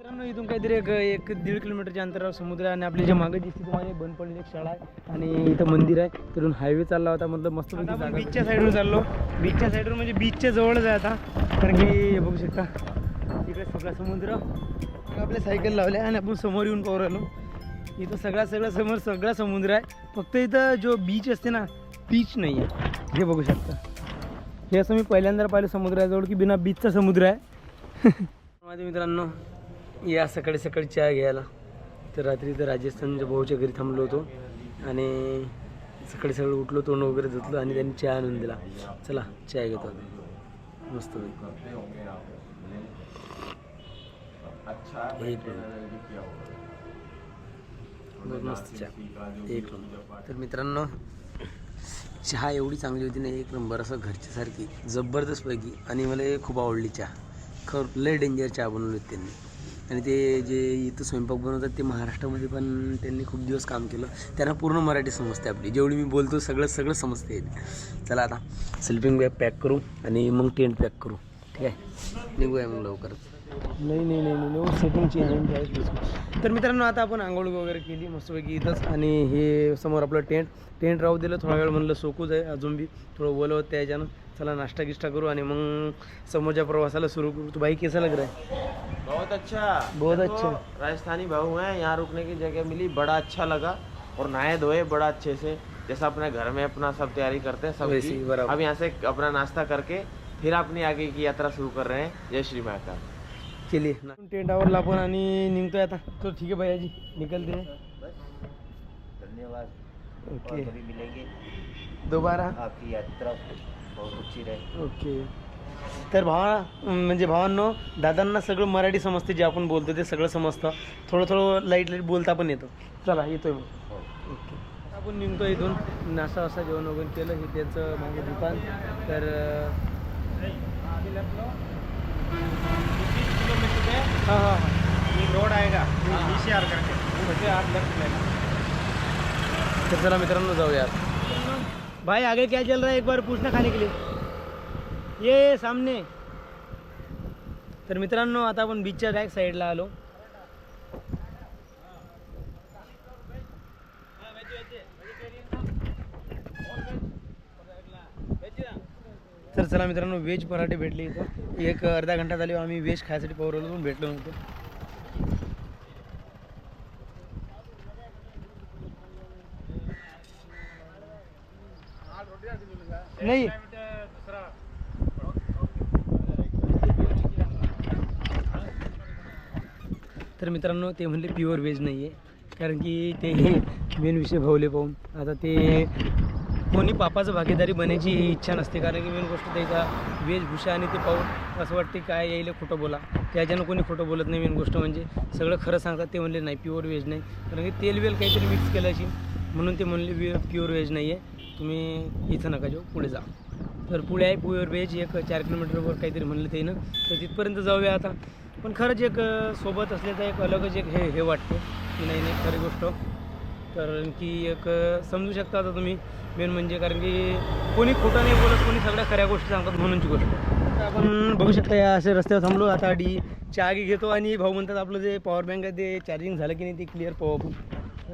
मित्रांनो इथून काहीतरी एक एक दीड किलोमीटरच्या अंतरावर समुद्र आहे आणि आपली जे मागे दिसते तुम्हाला बंद पडलेली एक शाळा आहे आणि इथं मंदिर आहे. तिथून हायवे चालला होता मतलब मस्त बीचच्या साईडवर चाललो. बीचच्या साईडवर म्हणजे बीचच्या जवळच आहे आता. कारण की हे बघू शकता इकडे सगळा समुद्र. आपल्या सायकल लावल्या आणि आपण समोर येऊन पाहू राहिलो. इथं सगळा सगळा समोर सगळा समुद्र आहे. फक्त इथं जो बीच असते ना बीच नाही आहे. हे बघू शकता. हे असं मी पहिल्यांदा पाहिलं समुद्राजवळ की बिना बीचचा समुद्र आहे. माझ्या मित्रांनो. या सकाळी सकाळी चहा घ्यायला. तर रात्री तर राजस्थानच्या भाऊच्या घरी थांबलो होतो. आणि सकाळी सकाळी उठलो तोंड वगैरे धुतलं आणि त्यांनी चहा आणून दिला. चला चहा घेतो मस्त मस्त चहा. एक नंबर तर मित्रांनो चहा एवढी चांगली होती ना एक नंबर असं घरच्यासारखी जबरदस्तपैकी आणि मला खूप आवडली चहा. खर लय डेंजर चहा बनवली होती त्यांनी. आणि ते जे इथं स्वयंपाक बनवतात ते महाराष्ट्रामध्ये पण त्यांनी खूप दिवस काम केलं. त्यांना पूर्ण मराठी समजते आपली. जेवढी मी बोलतो सगळं सगळं समजते इथे. चला आता स्लिपिंग बॅग पॅक करू आणि मग टेंट पॅक करू. ठीक आहे? निघूया मग लवकरच. नाही नाही नाही नाही सेटिंग चेंज तर मित्रांनो आता आपण आंघोळ वगैरे केली मस्तपैकी इथंच. आणि हे समोर आपलं टेंट टेंट राहू दिलं थोडा वेळ म्हणलं सोकूच आहे अजून बी थोडं बोलवत त्याच्यानं. चला नाश्ता गिष्टा करू आणि मग समोरच्या प्रवासाला सुरू करू. तू बाई कैसा लग रहा है बहुत अच्छा. बहुत अच्छा। राजस्थानी भाऊ हैं यहाँ रुकने की जगह मिली बड़ा अच्छा लगा और नहाए धोए बड़ा अच्छे से जैसा अपने घर में अपना सब तैयारी करते हैं सब की। अब यहाँ से अपना नाश्ता करके फिर अपनी आगे की यात्रा शुरू कर रहे हैं। जय श्री माता। चलिए टेंट आवरला आपण आणि निघतोय आता. तो ठीक है भैया जी निकलते हैं धन्यवाद. ओके. मिलेंगे? दोबारा? आपकी यात्रा बहुत अच्छी रहे। ओके। तर भावा म्हणजे भावांनो दादांना सगळं मराठी समजते जे आपण बोलतो ते सगळं समजतं. थोडं थोडं लाइट लाइट बोलता पण येतं. चला येतोय मग. ओके. आपण निघतो इथून. नाश्ता वास्ता जेवण वगैरे केलं हे त्यांचं माझं दुकान. तर हां हां हां. रोड आएगा तो चला मित्रांनो जाऊया भाई आगे क्या चल रहा है? एक बार पूछना खाने के लिए। ये सामने। तर मित्रांनो आता आपण बीचच्या बॅक साईडला आलो. तर चला मित्रांनो व्हेज पराठे भेटले इथं. एक अर्धा घंटा झाली आम्ही व्हेज खायसाठी पवरवलो पण भेटलो नव्हतो. नाही. तर मित्रांनो ते म्हणले प्युअर व्हेज नाही आहे कारण की ते मेन विषय भावले पाहून. आता ते कोणी पापाचं भागीदारी बनायची इच्छा नसते. कारण की मेन गोष्ट त्याचा वेशभूषा आणि ते पाहून असं वाटते काय यायला खोटं बोला. त्याच्यानं कोणी खोटं बोलत नाही मेन गोष्ट म्हणजे. सगळं खरं सांगतात ते म्हणले नाही प्युअर व्हेज नाही. कारण की तेल वेल काहीतरी मिक्स केलं म्हणून ते म्हणले प्युअर व्हेज नाही आहे तुम्ही इथं नका जाऊ पुढे जा. तर पुढे आहे प्युअर वेज एक चार किलोमीटरवर काहीतरी म्हणलं ते ना. तर तिथपर्यंत जाऊया आता. पण खरंच एक सोबत असल्याचा एक अलगच एक हे हे वाटतं की नाही नाही खरी गोष्ट. कारण की एक समजू शकता आता तुम्ही. मेन म्हणजे कारण की कोणी खोटं नाही बोलत कोणी सगळ्या खऱ्या गोष्टी सांगतात म्हणूनची गोष्ट. आपण बघू शकता या असे रस्त्यावर थांबलो. आता डी चहा घेतो आणि भाऊ म्हणतात आपलं जे पॉवर बँक आहे ते चार्जिंग झालं की नाही ते क्लिअर पाहू आपण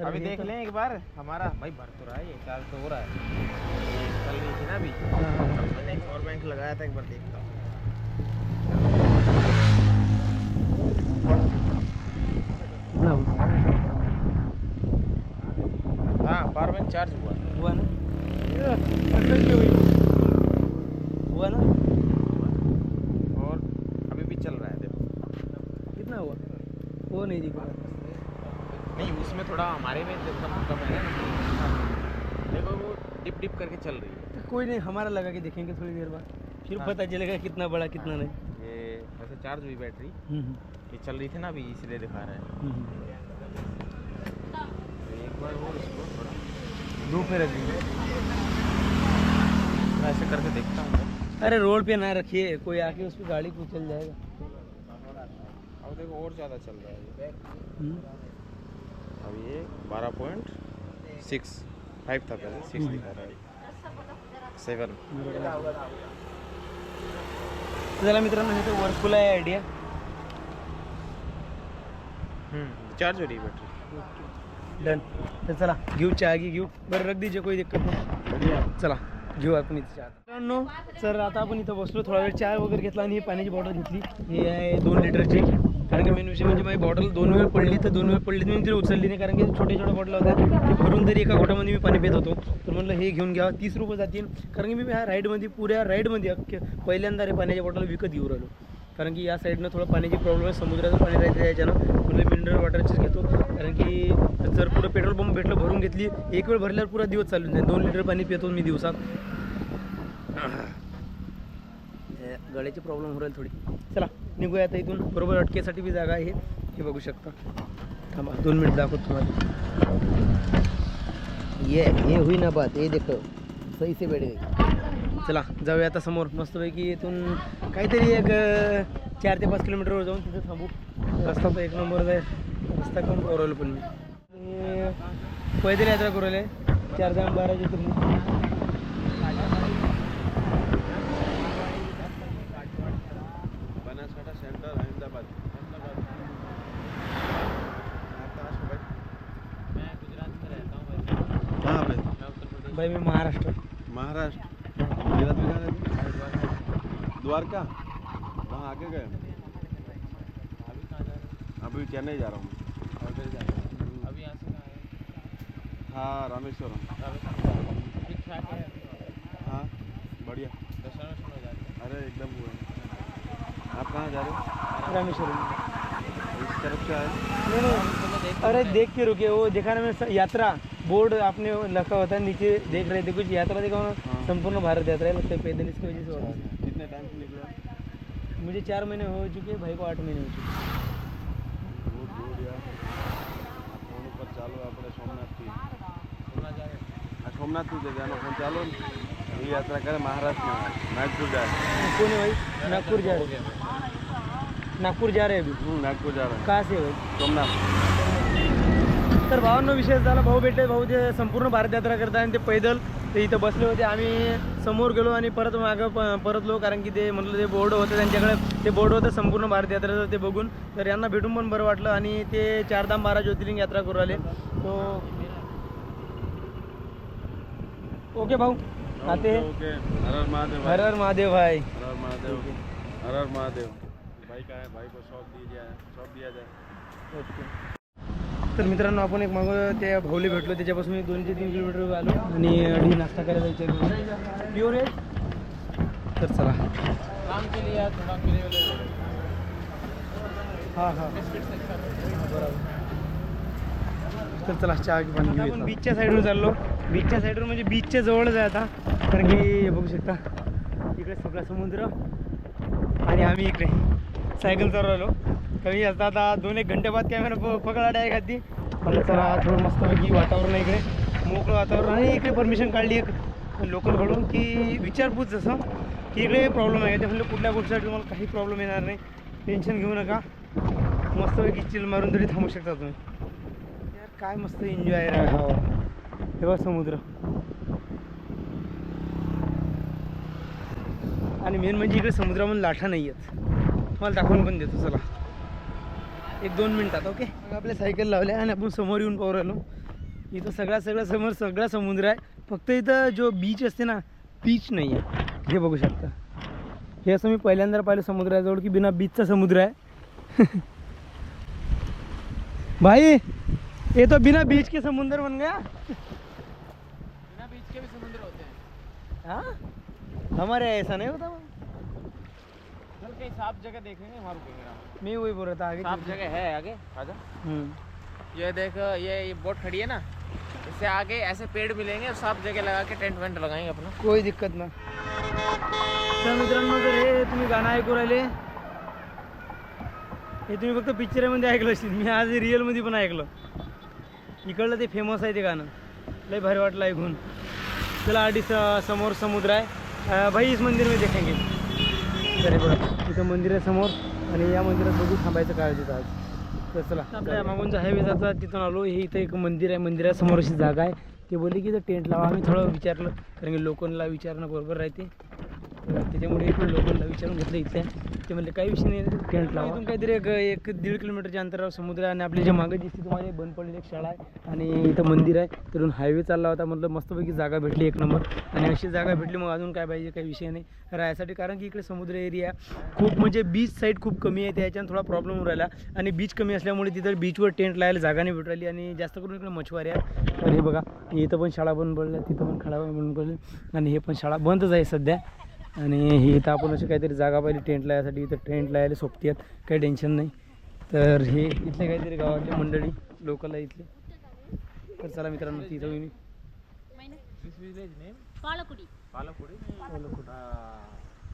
अभी देख तर- लें एक बार हमारा भाई भर तो रहा है ये चार्ज तो हो रहा है। ये चल रही थी ना अभी। हाँ. मैंने एक पावर बैंक लगाया था एक बार देखता हूँ। हाँ पावर बैंक चार्ज हुआ। हुआ ना? हुआ ना? और अभी भी चल रहा है देखो। कितना हुआ? वो नहीं दिख रहा नहीं उसमें थोड़ा हमारे में एकदम कम है ना देखो वो डिप डिप करके चल रही है। तो कोई नहीं हमारा लगा के देखेंगे थोड़ी देर बाद। फिर हाँ। पता चलेगा कितना बड़ा कितना नहीं। ये वैसे चार्ज हुई बैटरी। हम्म, हम्म, ये चल रही थी ना अभी इसलिए दिखा रहा है। हम्म. तो एक बार वो इसको थोड़ा दो पे रख दीजिए ऐसे करके देखता हूँ। अरे रोड पे ना रखिए कोई आके उस पर गाड़ी कुचल जाएगा। अब देखो और ज़्यादा चल रहा है. अब ये बारह पॉइंट सिक्स फाइव था पहले सिक्स. दिखा रहा है। सेवन चला मित्रांनो हे तर वर्कफुल आहे आयडिया चार्ज हो रही है बैटरी डन तर चला घेऊ चहा घे घेऊ. बरं रख दीजिए कोई दिक्कत नाही. चला घेऊ आपण इथे चहा. मित्रांनो तर आता आपण इथं बसलो थोडा वेळ चहा वगैरे घेतला आणि पाण्याची बॉटल घेतली. ही आहे दोन लिटरची कारण की मेन विषय म्हणजे माझी बॉटल दोन वेळ पडली तर दोन वेळ पडली तर मी तिला उचलली नाही. कारण की छोटे छोटे बॉटल होत्या ते भरून तरी एका घोटामध्ये मी पाणी पित होतो. तर म्हणलं हे घेऊन घ्या तीस रुपये जातील. कारण की मी ह्या राईडमध्ये पुऱ्या राईडमध्ये पहिल्यांदा रे पाण्याच्या बॉटल विकत घेऊ राहिलो. कारण की या साईडनं थोडं पाण्याची प्रॉब्लेम आहे समुद्राचं पाणी राहायचं याच्यानं म्हणलं मिनरल वॉटरचीच घेतो. कारण की जर पुढं पेट्रोल पंप भेटलं भरून घेतली एक वेळ भरल्यावर पुरा दिवस चालून जाईल. दोन लिटर पाणी पितो मी दिवसात. गळ्याची प्रॉब्लेम हो राहील थोडी. चला. निघूया आता इथून. बरोबर अटकेसाठी बी जागा आहे. हे बघू शकता. थांबा दोन मिनिट दाखवतो तुम्हाला. ये हे होई ना बात ये देखो. सही से बैठ चला जाऊया आता समोर. मस्तपैकी इथून काहीतरी एक चार ते पाच किलोमीटरवर जाऊन तिथं थांबू. रस्ता तर एक नंबर आहे. रस्ता करून करू राहिलो पण मी. पैदल यात्रा करू राहिले चार दहा बारा तुम्ही भाई मी महाराष्ट्र। महाराष्ट्र? गुजरात में कहाँ रहते? द्वारका? वहाँ आगे गए अभी चेन्नई जा रहा हूँ। अभी यहाँ से कहाँ है? हाँ रामेश्वरम। ठीक ठाक है? हाँ बढ़िया। दर्शन वर्शन हो जाते अरे एकदम हुआ। आप कहाँ जा रहे हो? रामेश्वरम। इस तरफ़ से आए नहीं, नहीं, अरे देख के रुके वो देखा ना मैं यात्रा। बोर्ड आपने वो लिखा होता है नीचे देख रहे थे कुछ यात्रा देखा ना हाँ। संपूर्ण भारत यात्रा है लगता है पैदल इसकी वजह से हो रहा है कितने टाइम से निकले आप? मुझे चार महीने हो चुके हैं भाई को आठ महीने हो चुके हैं बहुत दूर यार આ ફોન ઉપર ચાલો આપણે સોમનાથથી घूमना जा रहे हैं આ સોમનાથથી જશે આનો ફોન ચાલો ને એ યાત્રા કરે મહારાષ્ટ્રમાં નાગપુર જાય कौन है भाई नागपुर जा रहे हैं नागपुर जा रहे हैं अभी हम्म, नागपूर जा रहा कहाँ से है भाई सोमनाथ तर भावांनो विशेष झाला भाऊ भेटले भाऊ जे संपूर्ण भारत यात्रा करतात आणि ते पैदल ते इथं बसले होते. आम्ही समोर गेलो आणि परत मागं परतलो कारण की ते म्हटलं ते बोर्ड होतं त्यांच्याकडे ते बोर्ड होतं संपूर्ण भारत यात्रेचं ते बघून. तर यांना भेटून पण बरं वाटलं आणि ते चारधाम बारा ज्योतिर्लिंग यात्रा करू आले तो ओके भाऊ. आते हैं. ओके. हर हर महादेव हर हर महादेव भाई. हर हर महादेव. हर हर महादेव. भाई का है? भाई को दिया जाए दिया जाए. तर मित्रांनो आपण एक मागं त्या भाऊले भेटलो. त्याच्यापासून मी दोनशे तीन किलोमीटर आलो आणि अडी नाश्ता करायचा विचार प्युअर आहे? तर चला. हां हां. बरोबर. तर चला चहा पाणी घेऊया. आपण बीचच्या साईडवर चाललो. बीचच्या साईडवर म्हणजे बीचच्या जवळच आहे आता. कारण की बघू शकता इकडे सगळा समुद्र आणि आम्ही इकडे. सायकल चालवलो कमी असता आता दोन एक घंटे बाद कॅमेरा प पकडा डाय खाती मला चला थोडं मस्तपैकी वातावरण आहे इकडे. मोकळं वातावरण आणि इकडे परमिशन काढली एक लोकलकडून की विचारपूस जसं की इकडे प्रॉब्लेम आहे. ते म्हणलं कुठल्या गोष्टीसाठी तुम्हाला काही प्रॉब्लेम येणार नाही. टेन्शन घेऊ नका. मस्तपैकी चिल मारून तरी थांबू शकता तुम्ही. यार काय मस्त एन्जॉय आहे हा. हे बघ समुद्र. आणि मेन म्हणजे इकडे समुद्रामध्ये लाठा नाही आहेत मला दाखवून पण देतो चला. एक दोन मिनटात ओके? आपल्या सायकल लावल्या आणि आपण समोर येऊन पाहू राहिलो. इथं सगळा सगळा समोर सगळा समुद्र आहे. फक्त इथं जो बीच असते ना बीच नाही आहे. हे बघू शकता. हे असं मी पहिल्यांदा पाहिलं समुद्राजवळ की बिना बीचचा समुद्र आहे. भाई ये तो बिना बीच के समुंदर बन गया. बिना बीच के भी समुद्र होते हैं। हाँ? हमारे ऐसा नहीं होता कहीं साफ़ जगह देखेंगे वहाँ रुकेंगे मैं वही बोल रहा था आगे साफ़ जगह है आगे आजा। हम्म। ये देख ये ये बोट खड़ी है ना इससे आगे ऐसे पेड़ मिलेंगे और साफ़ जगह लगा के टेंट वेंट लगाएँगे अपना। कोई दिक्कत ना। तर मित्रांनो जर हे तुम्ही गाणं ऐकू राहिले? हे तुम्ही फक्त पिक्चरमध्ये ऐकलं असेल. मी आज रिअलमध्ये पण ऐकलं. इकडलं ते फ़ेमस आहे ते गाणं. लय भारी वाटलं ऐकून. चला आधी स- समोर समुद्र आहे. अं, भाई इस मंदिर में देखेंगे. तर हे बघा. इथं मंदिरासमोर आणि या मंदिरात बघू थांबायचं काय तिथं आज. तर चला आपल्या मागून जो हायवे जाता तिथून आलो. हे इथं एक मंदिर आहे. मंदिरासमोर अशी जागा आहे. ते बोलले की इथं टेंट लावा. आम्ही थोडं विचारलं. कारण की लोकांना विचारणं बरोबर राहते. त्याच्यामुळे इकडे लोकांना विचारून घेतलं इथल्या ते म्हणले काही विषय नाही. इथून काहीतरी एक एक दीड किलोमीटरच्या अंतरावर समुद्र आहे आणि आपल्या जे मागे दिसते तुम्हाला बंद पडलेली एक शाळा आहे आणि इथं मंदिर आहे. तिथून हायवे चालला होता. म्हटलं मस्तपैकी जागा भेटली एक नंबर. आणि अशी जागा भेटली मग अजून काय पाहिजे काही विषय नाही. राहायसाठी कारण की इकडे समुद्र एरिया खूप म्हणजे बीच साईड खूप कमी आहे. त्याच्यानं थोडा प्रॉब्लेम होऊन राहिला. आणि बीच कमी असल्यामुळे तिथं बीचवर टेंट लावायला जागा नाही भेटू राहिली. आणि जास्त करून इकडे मछवारे आहे तर हे बघा इथं पण शाळा बंद पडल्या तिथं पण खाडा बंद पडली आणि हे पण शाळा बंदच आहे सध्या. आणि ही इथं आपण अशी काहीतरी जागा पाहिली टेंट लावायसाठी इथं टेंट लावायला सोपती आहेत. काही टेन्शन नाही. तर हे इथले काहीतरी गावातले मंडळी लोकल आहे इथले. तर चला मित्रांनो तिथं मी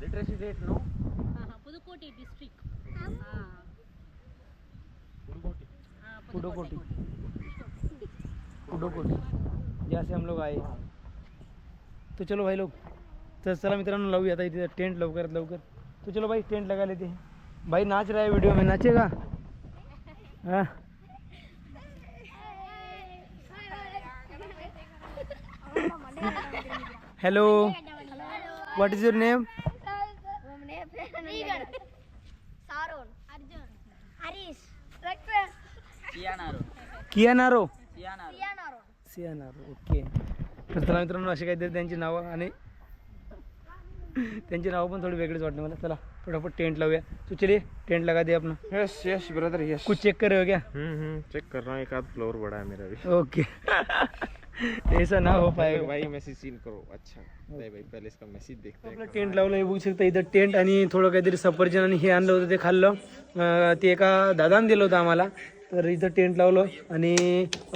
లిటరసీ రేట్ నో पुडोकोटी जैसे हम लोग आए तो चलो भाई लोग तर चला मित्रांनो लावू आता इथे टेंट लवकरात लवकर. तो चलो भाई टेंट लगा लेते भाई नाच रहा है वीडियो में. नाचेगा हाँ? Hello what is your name KIA okay तर चला मित्रांनो असे काहीतरी त्यांची नावं आणि त्यांची नावं पण थोडी वेगळीच वाटते मला. चला फटाफट टेंट लावूया. तू चलिए टेंट लगा दे अपना यस यस ब्रदर यस कुछ चेक कर रहे हो क्या? हम्म हम्म चेक कर रहा हूँ एक आध फ्लोर बड़ा है मेरा भी. ओके ऐसा ना हो पाएगा। भाई मैसेज सीन करो। अच्छा नहीं भाई पहले इसका मैसेज देखते हैं आपलं टेंट लावलं हे बघू शकता इथं टेंट आणि थोडं काहीतरी सफरचंद आणि हे आणलं होतं ते खाल्लं. ते एका दादाने दिलं होतं आम्हाला. तर इथं टेंट लावलं आणि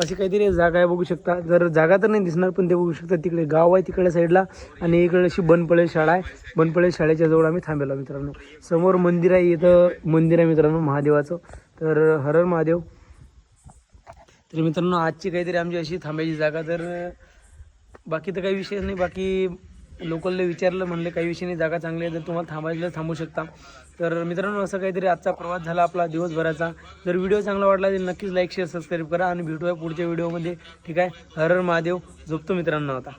अशी काहीतरी जागा आहे बघू शकता. जर जागा तर नाही दिसणार पण ते बघू शकता तिकडे गाव आहे तिकडल्या साईडला आणि इकडे अशी बनपळे शाळा आहे. बनपळे शाळेच्या जवळ आम्ही थांबेलो मित्रांनो. समोर मंदिर आहे इथं मंदिर आहे मित्रांनो महादेवाचं. तर हरर महादेव. तर मित्रांनो आजची काहीतरी आमची अशी थांबायची जागा तर बाकी तर काही विषय नाही. बाकी लोकलला विचारलं म्हणले काही विषय नाही जागा चांगली आहे जर तुम्हाला थांबायचं तर थांबू शकता. तर मित्रांनो असं काहीतरी आजचा प्रवास झाला आपला दिवसभराचा. जर व्हिडिओ चांगला वाटला तर नक्कीच लाईक शेअर सबस्क्राईब करा आणि भेटूया पुढच्या व्हिडिओमध्ये. ठीक आहे? हरर महादेव झोपतो मित्रांनो आता.